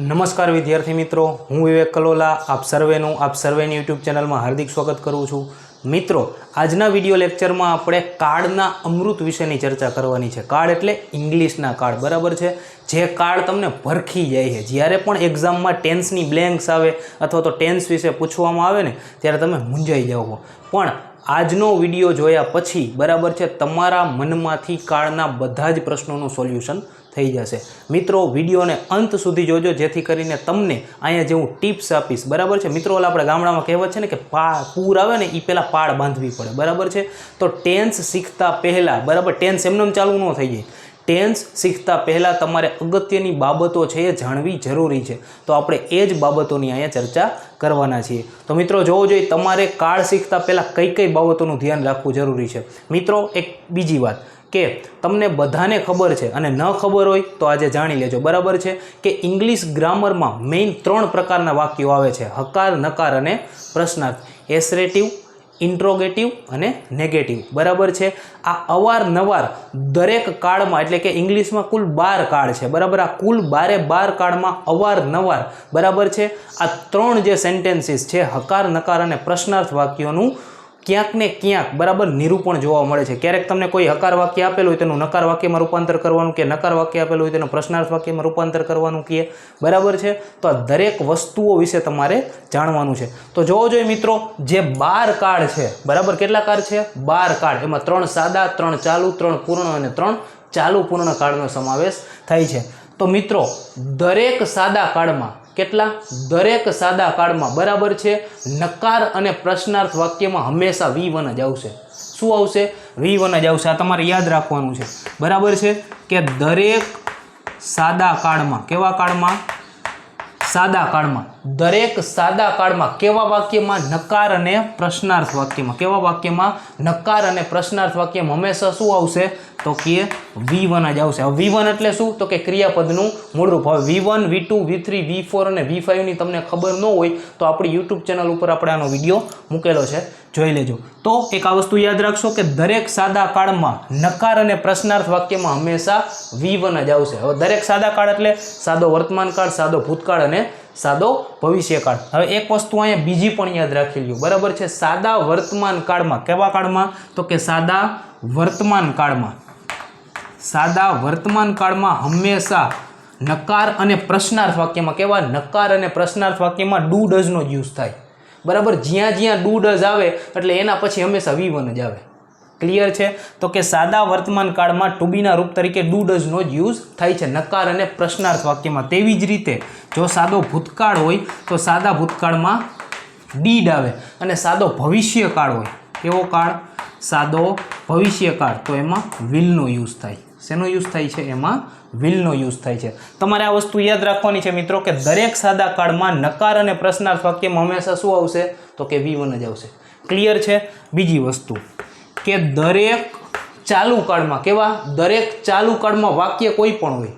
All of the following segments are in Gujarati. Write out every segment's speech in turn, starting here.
નમસ્કાર વિદ્યાર્થી મિત્રો, હું વિવેક કલોલા, આપ સર્વેનું, આપ સર્વેની યુટ્યુબ ચેનલમાં હાર્દિક સ્વાગત કરું છું. મિત્રો, આજના વીડિયો લેક્ચરમાં આપણે કાર્ડના અમૃત વિશેની ચર્ચા કરવાની છે. કાર્ડ એટલે ઇંગ્લિશના કાર્ડ બરાબર છે? જે કાર્ડ તમને ભરખી જાય છે. જ્યારે પણ એક્ઝામમાં ટેન્સની બ્લેન્ક્સ આવે અથવા તો ટેન્સ વિશે પૂછવામાં આવે ને, ત્યારે તમે મૂંઝાઈ જાઓ પણ આજનો વીડિયો જોયા પછી, બરાબર છે, તમારા મનમાંથી કાર્ડના બધા જ પ્રશ્નોનું સોલ્યુશન થઈ જશે. મિત્રો, વિડીયોને અંત સુધી જોજો, જેથી કરીને તમને અહીંયા જે હું ટિપ્સ આપીશ, બરાબર છે? મિત્રો, ઓલા આપણે ગામડામાં કહેવત છે ને કે પા, પૂર આવે ને એ પહેલાં પાળ બાંધવી પડે, બરાબર છે? તો ટેન્સ શીખતા પહેલાં, બરાબર, ટેન્સ એમને ચાલુ ન થઈ જાય. ટેન્સ શીખતા પહેલાં તમારે અગત્યની બાબતો છે એ જાણવી જરૂરી છે. તો આપણે એ જ બાબતોની અહીંયા ચર્ચા કરવાના છીએ. તો મિત્રો, જોવો જોઈએ, તમારે કાળ શીખતા પહેલાં કઈ કઈ બાબતોનું ધ્યાન રાખવું જરૂરી છે. મિત્રો, એક બીજી વાત. કે તમને બધાને ખબર છે અને ન ખબર હોય તો આજે જાણી લેજો. બરાબર છે? કે ઇંગ્લિશ ગ્રામરમાં મેઇન ત્રણ પ્રકારના વાક્યો આવે છે. હકાર, નકાર અને પ્રશ્નાર્થ. એસરેટિવ, ઇન્ટ્રોગેટિવ અને નેગેટિવ. બરાબર છે? આ અવારનવાર દરેક કાળમાં, એટલે કે ઇંગ્લિશમાં કુલ બાર કાળ છે. બરાબર? આ કુલ બારે બાર કાળમાં અવારનવાર. બરાબર છે? આ ત્રણ જે સેન્ટેન્સીસ છે, હકાર, નકાર અને પ્રશ્નાર્થ વાક્યોનું ક્યાંક ને ક્યાંક બરાબર નિરૂપણ જોવા મળે છે. ક્યારેક તમને કોઈ હકાર વાક્ય આપેલું હોય તેનું નકાર વાક્યમાં રૂપાંતર કરવાનું કે નકાર વાક્ય આપેલું હોય તેનું પ્રશ્નાર્થ વાક્યમાં રૂપાંતર કરવાનું કે, બરાબર છે? તો આ દરેક વસ્તુઓ વિશે તમારે જાણવાનું છે. તો જોવો જોઈએ મિત્રો, જે બાર કાર્ડ છે, બરાબર કેટલા કાર્ડ છે? બાર કાર્ડ એમાં ત્રણ સાદા, ત્રણ ચાલુ, ત્રણ પૂર્ણ અને ત્રણ ચાલુ પૂર્ણ કાર્ડનો સમાવેશ થાય છે. તો મિત્રો, દરેક સાદા કાર્ડમાં કેટલા? દરેક સાદા કાર્ડમાં બરાબર છે. નકાર અને પ્રશ્નાર્થ વાક્યમાં હંમેશા વી વન જ આવશે. શું આવશે? વી વન જ આવશે. આ તમારે યાદ રાખવાનું છે. બરાબર છે? કે દરેક સાદા કાર્ડમાં કેવા કાર્ડમાં સાદા કાળમાં. દરેક સાદા કાળમાં કેવા વાક્યમાં નકાર અને પ્રશ્નાર્થ વાક્યમાં? કેવા વાક્યમાં નકાર અને પ્રશ્નાર્થ વાક્યમાં હંમેશા શું આવશે? તો કે વી વન જ આવશે. હવે વી વન એટલે શું? તો કે ક્રિયાપદનું મૂળરૂપ. હવે V one V two V three V four અને વી ફાઇવની તમને ખબર ન હોય તો આપણી યુટ્યુબ ચેનલ ઉપર આપણે આનો વીડિયો મૂકેલો છે. જોઈ લેજો. તો એક આ વસ્તુ યાદ રાખશો કે દરેક સાદા કાળમાં નકાર અને પ્રશ્નાર્થ વાક્યમાં હંમેશા વી વન જ આવશે. હવે દરેક સાદા કાળ એટલે સાદો વર્તમાન કાળ, સાદો ભૂતકાળ અને સાદો ભવિષ્યકાળ. હવે એક વસ્તુ અહીંયા બીજી પણ યાદ રાખી લ્યો. બરાબર છે? સાદા વર્તમાન કાળમાં. કેવા કાળમાં? તો કે સાદા વર્તમાન કાળમાં. સાદા વર્તમાન કાળમાં હંમેશા નકાર અને પ્રશ્નાર્થ વાક્યમાં કેવા? નકાર અને પ્રશ્નાર્થ વાક્યમાં ડુ ડઝનો જ યુઝ થાય. બરાબર? જ્યાં જ્યાં ડુ ડઝ આવે, એટલે એના પછી હંમેશા વી વન જ આવે. ક્લિયર છે? તો કે સાદા વર્તમાન કાળમાં ટુબીના રૂપ તરીકે ડુ ડઝનો જ યુઝ થાય છે. નકાર અને પ્રશ્નાર્થ વાક્યમાં. તેવી જ રીતે, જો સાદો ભૂતકાળ હોય, તો સાદા ભૂતકાળમાં ડીડ આવે અને સાદો ભવિષ્યકાળ હોય. કેવો કાળ? સાદો ભવિષ્યકાળ. તો એમાં વિલનો યુઝ થાય. શેનો યુઝ થાય છે? એમાં વિલનો યુઝ થાય છે. તમારે આ વસ્તુ યાદ રાખવાની છે મિત્રો કે દરેક સાદા કાળમાં નકાર અને પ્રશ્નાર્થ વાક્યમાં હંમેશા શું આવશે? તો કે વી વન જ આવશે. ક્લિયર છે? બીજી વસ્તુ. કે દરેક ચાલુ કાળમાં કેવા? દરેક ચાલુ કાળમાં વાક્ય કોઈ પણ હોય.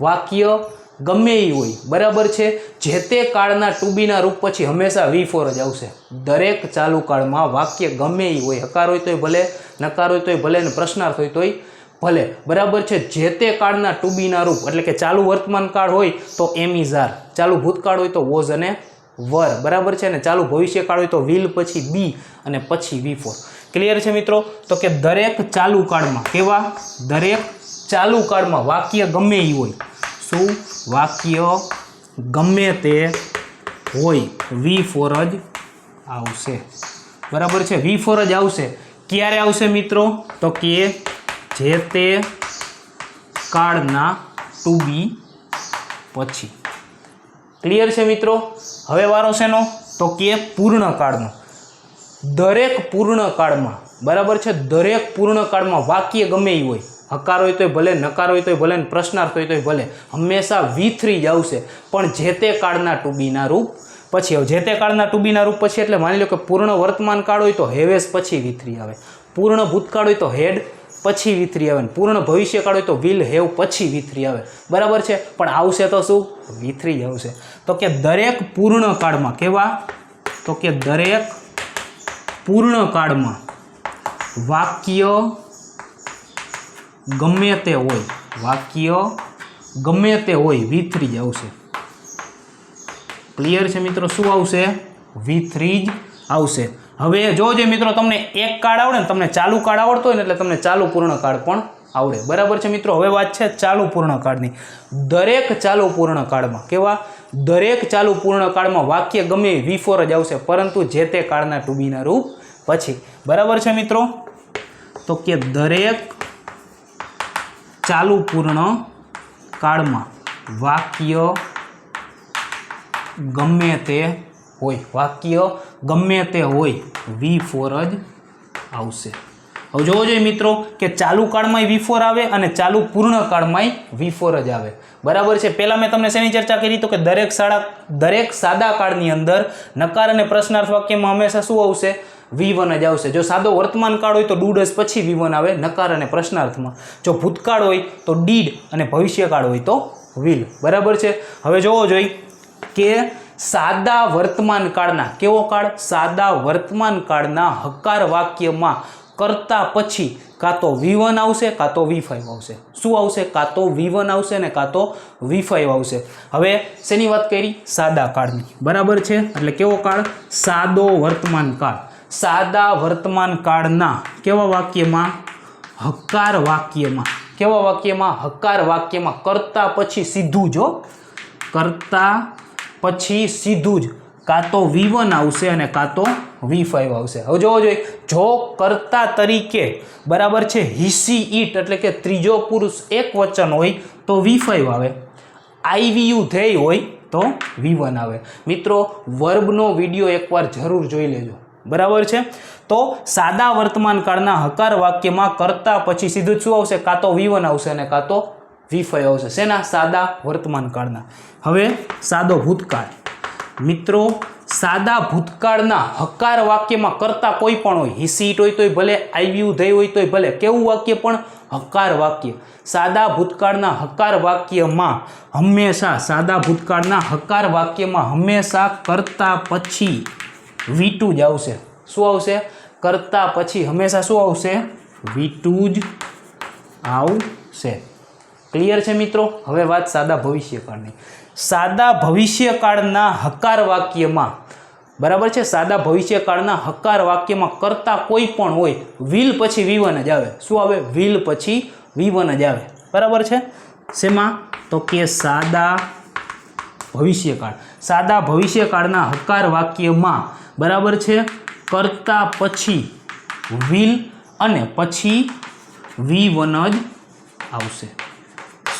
વાક્ય ગમે એ હોય. બરાબર છે? જે તે કાળના ટુબીના રૂપ પછી હંમેશા વી ફોર જ આવશે. દરેક ચાલુ કાળમાં વાક્ય ગમે એ હોય. હકાર હોય તોય ભલે, નકાર હોય તોય ભલે ને પ્રશ્નાર્થ હોય તોય ભલે. બરાબર છે? જે તે કાળના ટુબીના રૂપ એટલે કે ચાલુ વર્તમાન કાળ હોય તો એમ ઇઝ ચાલુ ભૂતકાળ હોય તો વોઝ અને વર. બરાબર છે ને? ચાલુ ભવિષ્યકાળ હોય તો વિલ, પછી બી અને પછી વી ફોર. ક્લિયર છે મિત્રો? તો કે દરેક ચાલુ કાળમાં કેવા? દરેક ચાલુ કાળમાં વાક્ય ગમે એ હોય. શું? વાક્ય ગમે તે હોય. વી ફોર જ આવશે. બરાબર છે? વી ફોર જ આવશે. ક્યારે આવશે મિત્રો? તો કે જે તે કાળના ટુ બી પછી. ક્લિયર છે મિત્રો? હવે વારો શેનો? તો કે પૂર્ણ કાળનો. દરેક પૂર્ણ કાળમાં, બરાબર છે? દરેક પૂર્ણ કાળમાં વાક્ય ગમે એ હોય. હકાર હોય તોય ભલે, નકાર હોય તોય ભલે પ્રશ્નાર્થ હોય તોય ભલે, હંમેશા વી થ્રી જ આવશે. પણ જે તે કાળના ટૂંબીના રૂપ, પછી હવે જે તે કાળના ટૂંબીના રૂપ પછી એટલે માની લો કે પૂર્ણ વર્તમાન કાળ હોય તો હેવેસ પછી વી આવે. પૂર્ણ ભૂતકાળ હોય તો હેડ પછી વી થ્રી આવે પૂર્ણ ભવિષ્યકાળ હોય તો વિલ હેવ પછી વી થ્રી આવે. બરાબર છે? પણ આવશે તો શું? વી થ્રી આવશે. તો કે દરેક પૂર્ણ કાળમાં કેવા? તો કે દરેક પૂર્ણ કાળમાં વાક્ય ગમે તે હોય, વાક્ય ગમે તે હોય વી થ્રી આવશે. ક્લિયર છે મિત્રો? શું આવશે? વી થ્રી જ આવશે. હવે જોજો મિત્રો તમને એક કાર્ડ આવડે ને તમને ચાલુ કાર્ડ આવડતો હોય ને એટલે તમને ચાલુ પૂર્ણ કાર્ડ પણ આવડે. બરાબર છે મિત્રો? હવે વાત છે ચાલુ પૂર્ણ કાર્ડની દરેક ચાલુ પૂર્ણ કાર્ડમાં કેવા? દરેક ચાલુ પૂર્ણ કાળમાં વાક્ય ગમે વી ફોર જ આવશે, પરંતુ જે તે કાળના ટુબીના રૂપ પછી. બરાબર છે મિત્રો? તો કે દરેક ચાલુ પૂર્ણ કાળમાં વાક્ય ગમે તે હોય. વાક્ય ગમે તે હોય વી ફોર જ આવશે. હવે જોવો જોઈએ મિત્રો કે ચાલુ કાળમાંય વી ફોર આવે અને ચાલુ પૂર્ણ કાળમાંય વી ફોર જ આવે. બરાબર છે? પહેલાં મેં તમને શેની ચર્ચા કરી તો કે દરેક શાળા, દરેક સાદા કાળની અંદર નકાર અને પ્રશ્નાર્થ વાક્યમાં હંમેશા શું આવશે? વી વન જ આવશે. જો સાદો વર્તમાન કાળ હોય તો ડૂડસ પછી વી વન આવે નકાર અને પ્રશ્નાર્થમાં. જો ભૂતકાળ હોય તો ડીડ અને ભવિષ્યકાળ હોય તો વિલ. બરાબર છે? હવે જોવો જોઈએ કે સાદા વર્તમાન કાળના, કેવો કાળ? સાદા વર્તમાન કાળના હકાર વાક્યમાં કરતા પછી કાં તો વી વન આવશે, કાં તો વી ફાઇવ આવશે. શું આવશે? કાં તો વી વન આવશે ને કાં તો વી ફાઇવ આવશે. હવે શેની વાત કરી? સાદા કાળની. બરાબર છે? એટલે કેવો કાળ? સાદો વર્તમાન કાળ. સાદા વર્તમાન કાળના કેવા વાક્યમાં? હકાર વાક્યમાં. કેવા વાક્યમાં? હકાર વાક્યમાં કરતા પછી સીધું જો, કરતા પછી સીધું જ કાં તો વી વન આવશે અને કાં તો વી ફાઇવ આવશે. હવે જોવો જોઈએ, જો કરતા તરીકે બરાબર છે, હિસી ઈટ એટલે કે ત્રીજો પુરુષ એક વચન હોય તો વી ફાઇવ આવે. આઈવીયુ ધ્યેય હોય તો વી વન આવે. મિત્રો, વર્બનો વીડિયો એકવાર જરૂર જોઈ લેજો. બરાબર છે? તો સાદા વર્તમાન કાળના હકાર વાક્યમાં કરતા પછી સીધું શું આવશે? કાં તો વી વન આવશે અને કાં તો વી છે શેના સાદા વર્તમાન કાળના. હવે સાદો ભૂતકાળ. મિત્રો, સાદા ભૂતકાળના હકાર વાક્યમાં કરતા કોઈ પણ હોય, હિસીટ હોય તોય ભલે આવ્યું ધ્યેય હોય તોય ભલે, કેવું વાક્ય પણ હકાર વાક્ય. સાદા ભૂતકાળના હકાર વાક્યમાં હંમેશા, સાદા ભૂતકાળના હકાર વાક્યમાં હંમેશા કરતા પછી વીટુ જ આવશે. શું આવશે? કરતા પછી હંમેશા શું આવશે? વીટું જ આવશે. ક્લિયર છે મિત્રો? હવે વાત સાદા ભવિષ્યકાળની. સાદા ભવિષ્યકાળના હકાર વાક્યમાં, બરાબર છે? સાદા ભવિષ્યકાળના હકાર વાક્યમાં કરતા કોઈ પણ હોય વિલ પછી વિવન જ આવે. શું આવે? વિલ પછી વિવન જ આવે. બરાબર છે? શેમાં? તો કે સાદા ભવિષ્યકાળ. સાદા ભવિષ્યકાળના હકાર વાક્યમાં, બરાબર છે? કરતા પછી વિલ અને પછી વિવન જ આવશે.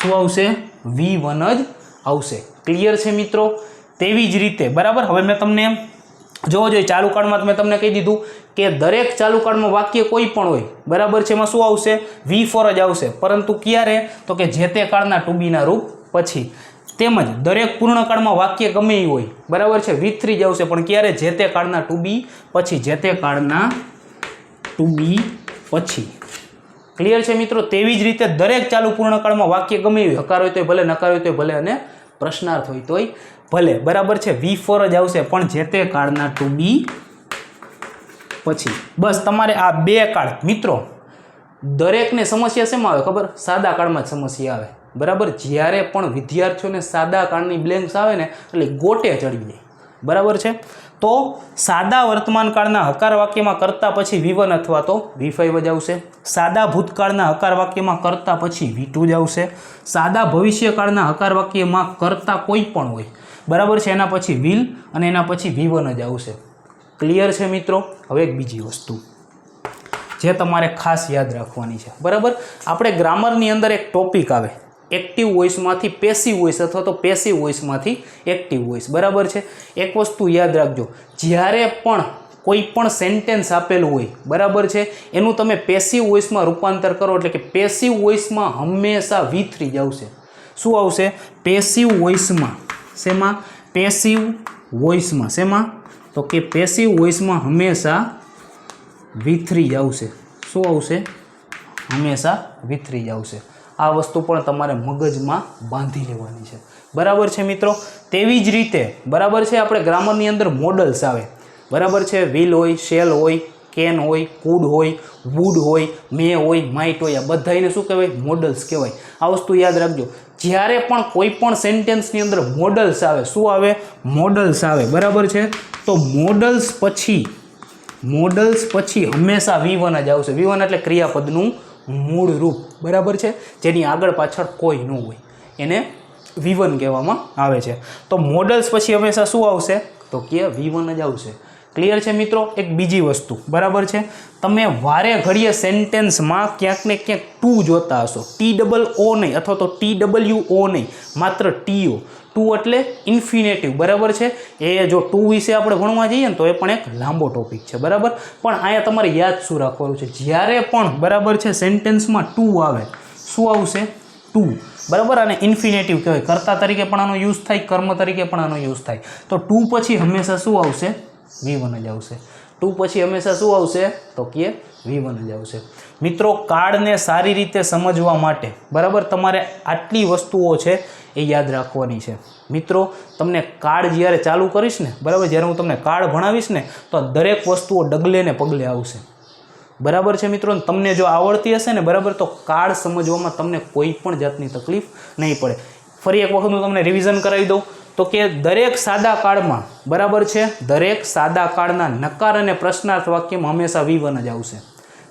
શું આવશે? વી વન જ આવશે. ક્લિયર છે મિત્રો? તેવી જ રીતે, બરાબર? હવે મેં તમને જોવો જોઈએ, ચાલુ કાળમાં મેં તમને કહી દીધું કે દરેક ચાલુ કાળમાં વાક્ય કોઈ પણ હોય, બરાબર? છે એમાં શું આવશે? વી ફોર જ આવશે. પરંતુ ક્યારે? તો કે જે તે કાળના ટુબીના રૂપ પછી. તેમજ દરેક પૂર્ણકાળમાં વાક્ય ગમે એ હોય, બરાબર છે? વી થ્રી જ આવશે. પણ ક્યારે? જે તે કાળના ટુબી પછી, જે તે કાળના ટુબી પછી. ક્લિયર છે મિત્રો? તેવી જ રીતે દરેક ચાલુ પૂર્ણકાળમાં વાક્ય ગમે એ હોય હકાર હોય તોય ભલે, નકાર હોય તોય ભલે અને પ્રશ્નાર્થ હોય તોય ભલે. બરાબર છે? વી ફોર જ આવશે. પણ જે તે કાળના ટુ બી પછી. બસ તમારે આ બે કાળ. મિત્રો, દરેકને સમસ્યા શેમાં આવે ખબર? સાદા કાળમાં જ સમસ્યા આવે. બરાબર? જ્યારે પણ વિદ્યાર્થીઓને સાદા કાળની બ્લેન્ક્સ આવે ને, એટલે ગોટે ચડી જાય બરાબર છે? તો સાદા વર્તમાન કાળના હકાર વાક્યમાં કરતા પછી વી વન અથવા તો વી ફાઈવ જ આવશે સાદા ભૂતકાળના હકાર વાક્યમાં કરતા પછી વી ટુ જ આવશે સાદા ભવિષ્યકાળના હકાર વાક્યમાં કરતા કોઈ પણ હોય. બરાબર છે? એના પછી વિલ અને એના પછી વી વન જ આવશે. ક્લિયર છે મિત્રો? હવે એક બીજી વસ્તુ. જે તમારે ખાસ યાદ રાખવાની છે. બરાબર? આપણે ગ્રામરની અંદર એક ટોપિક આવે. એક્ટિવ વોઇસમાંથી પેસિવ વોઇસ અથવા તો પેસિવ વોઇસમાંથી એક્ટિવ વોઇસ બરાબર છે? એક વસ્તુ યાદ રાખજો, જ્યારે પણ કોઈ પણ સેન્ટેન્સ આપેલું હોય, બરાબર છે? એનું તમે પેસિવ વોઇસમાં રૂપાંતર કરો, એટલે કે પેસિવ વોઇસમાં હંમેશા વી થ્રી જ આવશે? શું આવશે પેસિવ વોઇસમાં શેમાં પેસિવ વોઇસમાં શેમાં? તો કે પેસિવ વોઇસમાં હંમેશા વી થ્રી જ આવશે શું આવશે? હંમેશા વી થ્રી જ આવશે આ વસ્તુ પણ તમારે મગજમાં બાંધી લેવાની છે. બરાબર છે મિત્રો? તેવી જ રીતે, બરાબર છે? આપણે ગ્રામરની અંદર મોડલ્સ આવે. બરાબર છે? વિલ હોય શેલ હોય કેન હોય કુડ હોય વુડ હોય, મે હોય માઇટ હોય, આ બધાને શું કહેવાય? મોડલ્સ કહેવાય. આ વસ્તુ યાદ રાખજો. જ્યારે પણ કોઈ પણ સેન્ટેન્સની અંદર મોડલ્સ આવે, શું આવે? મોડલ્સ આવે. બરાબર છે? તો મોડલ્સ પછી મોડલ્સ પછી હંમેશા વી વન જ આવશે. વી એટલે ક્રિયાપદનું મૂળ રૂપ, બરાબર છે? જેની આગળ પાછળ કોઈ ન હોય. એને વી વન કહેવામાં આવે છે. તો મોડલ્સ પછી હંમેશા શું આવશે? તો કે વી વન જ આવશે. ક્લિયર છે મિત્રો? એક બીજી વસ્તુ. બરાબર છે? તમે વારે ઘડીએ સેન્ટેન્સમાં ક્યાંક ને ક્યાંક ટુ જોતા હશો. ટી ડબલ ઓ નહીં, અથવા તો ટી ડબલ્યુ ઓ નહીં. માત્ર ટીઓ ટુ એટલે ઇન્ફિનેટિવ બરાબર છે? એ જો ટુ વિશે આપણે ભણવા જઈએ ને તો એ પણ એક લાંબો ટોપિક છે. બરાબર? પણ અહીંયા તમારે યાદ શું રાખવાનું છે? જ્યારે પણ, બરાબર છે સેન્ટેન્સમાં ટુ આવે, શું આવશે? ટુ બરાબર? અને ઇન્ફિનેટિવ કહેવાય. કર્તા તરીકે પણ આનો યુઝ થાય, કર્મ તરીકે પણ આનો યુઝ થાય. તો ટુ પછી હંમેશા શું આવશે? વી વન જ આવશે. ટુ પછી હંમેશા શું આવશે? તો કે વી વન જ આવશે. મિત્રો, કાર્ડને સારી રીતે સમજવા માટે, બરાબર, તમારે આટલી વસ્તુઓ છે એ યાદ રાખવાની છે. મિત્રો, તમને કાર્ડ જ્યારે ચાલુ કરીશ ને, બરાબર, જ્યારે હું તમને કાર્ડ ભણાવીશ ને, તો દરેક વસ્તુઓ ડગલે ને પગલે આવશે. બરાબર છે મિત્રો? તમને જો આવડતી હશે ને, બરાબર, તો કાર્ડ સમજવામાં તમને કોઈ પણ જાતની તકલીફ નહીં પડે. ફરી એક વખત હું તમને રિવિઝન કરાવી દઉં. તો કે દરેક સાદા કાળમાં, બરાબર છે? દરેક સાદા કાળના નકાર અને પ્રશ્નાર્થ વાક્યમાં હંમેશા વિવન જ આવશે.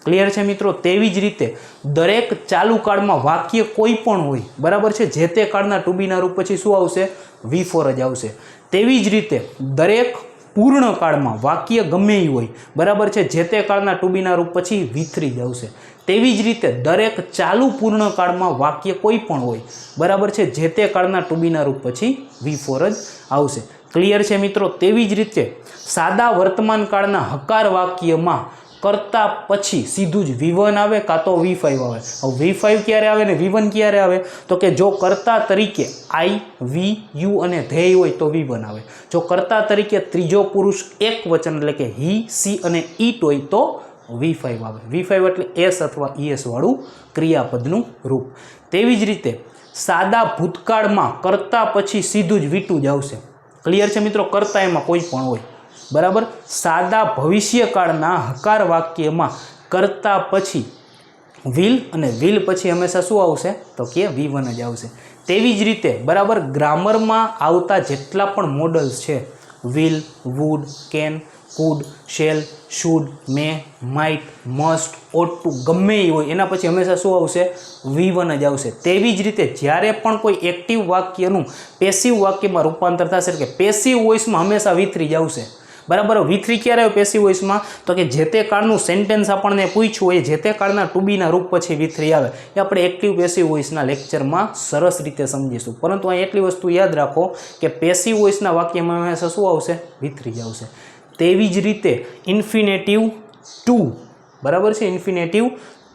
ક્લિયર છે મિત્રો? તેવી જ રીતે દરેક ચાલુ કાળમાં વાક્ય કોઈ પણ હોય, બરાબર છે? જે તે કાળના ટુબીના રૂપ પછી શું આવશે? વી ફોર જ આવશે. તેવી જ રીતે દરેક પૂર્ણ કાળમાં વાક્ય ગમે એ હોય, બરાબર છે? જે તે કાળના ટુબીના રૂપ પછી વિથરી થ્રી જ તેવી જ રીતે દરેક ચાલુ પૂર્ણ કાળમાં વાક્ય કોઈ પણ હોય, બરાબર છે? જે તે કાળના ટુબીના રૂપ પછી વી ફોર જ આવશે. ક્લિયર છે મિત્રો? તેવી જ રીતે સાદા વર્તમાન કાળના હકાર વાક્યમાં કરતા પછી સીધું જ વી વન આવે કાં તો વી ફાઇવ આવે. હવે વી ફાઇવ ક્યારે આવે ને વી વન ક્યારે આવે? તો કે જો કરતા તરીકે આઈ વી યુ અને ધેય હોય તો વી વન આવે. જો કરતા તરીકે ત્રીજો પુરુષ એક વચન એટલે કે હી, સી અને ઈટ હોય તો વી ફાઇવ આવે. વી ફાઇવ એટલે એસ અથવા ઈએસ વાળું ક્રિયાપદનું રૂપ. તેવી જ રીતે સાદા ભૂતકાળમાં કરતા પછી સીધું જ વીટું જ આવશે. ક્લિયર છે મિત્રો? કરતા એમાં કોઈ પણ હોય. બરાબર? સાદા ભવિષ્યકાળના હકાર વાક્યમાં કરતા પછી વિલ અને વિલ પછી હંમેશા શું આવશે? તો કે વી વન જ આવશે. તેવી જ રીતે બરાબર ગ્રામરમાં આવતા જેટલા પણ મોડલ્સ છે, will would can could shall should may might must ought to ગમે એ હોય, એના પછી હંમેશા શું આવશે? વી વન જ આવશે. તેવી જ રીતે જ્યારે પણ કોઈ એક્ટિવ વાક્યનું પેસિવ વાક્યમાં રૂપાંતર થશે કે પેસિવ વોઇસમાં હંમેશા વી થ્રી જ આવશે. બરાબર? વી થ્રી ક્યારે આવે પેસી વોઇસમાં તો કે જે તે કાળનું સેન્ટેન્સ આપણને પૂછ્યું હોય, જે તે કાળના ટુબીના રૂપ પછી વી થ્રી આવે, એ આપણે એક્ટિવ પેસી વોઇસના લેક્ચરમાં સરસ રીતે સમજીશું. પરંતુ અહીં એટલી વસ્તુ યાદ રાખો કે પેસી વોઇસના વાક્યમાં હંમેશા શું આવશે? વી થ્રી આવશે. તેવી જ રીતે ઇન્ફિનેટિવ ટુ બરાબર છે? ઇન્ફિનેટિવ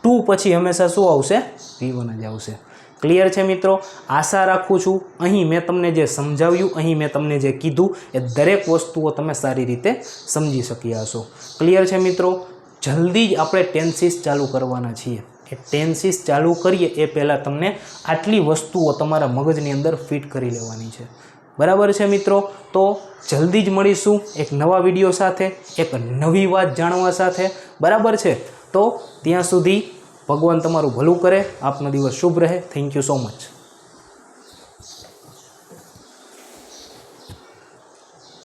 ટુ પછી હંમેશા શું આવશે? વી વન જ આવશે. ક્લિયર છે મિત્રો? આશા રાખું છું, અહીં મેં તમને જે સમજાવ્યું, અહીં મેં તમને જે કીધું, એ દરેક વસ્તુઓ તમે સારી રીતે સમજી શક્યા હશો. ક્લિયર છે મિત્રો? જલ્દી જ આપણે ટેન્સીસ ચાલુ કરવાના છીએ. એ ટેન્સીસ ચાલુ કરીએ એ પહેલાં તમને આટલી વસ્તુઓ તમારા મગજની અંદર ફિટ કરી લેવાની છે. બરાબર છે મિત્રો? તો જલ્દી જ મળીશું એક નવા વીડિયો સાથે, એક નવી વાત જાણવા સાથે. બરાબર છે? તો ત્યાં સુધી ભગવાન તમારું ભલું કરે. આપનો દિવસ શુભ રહે. Thank you so much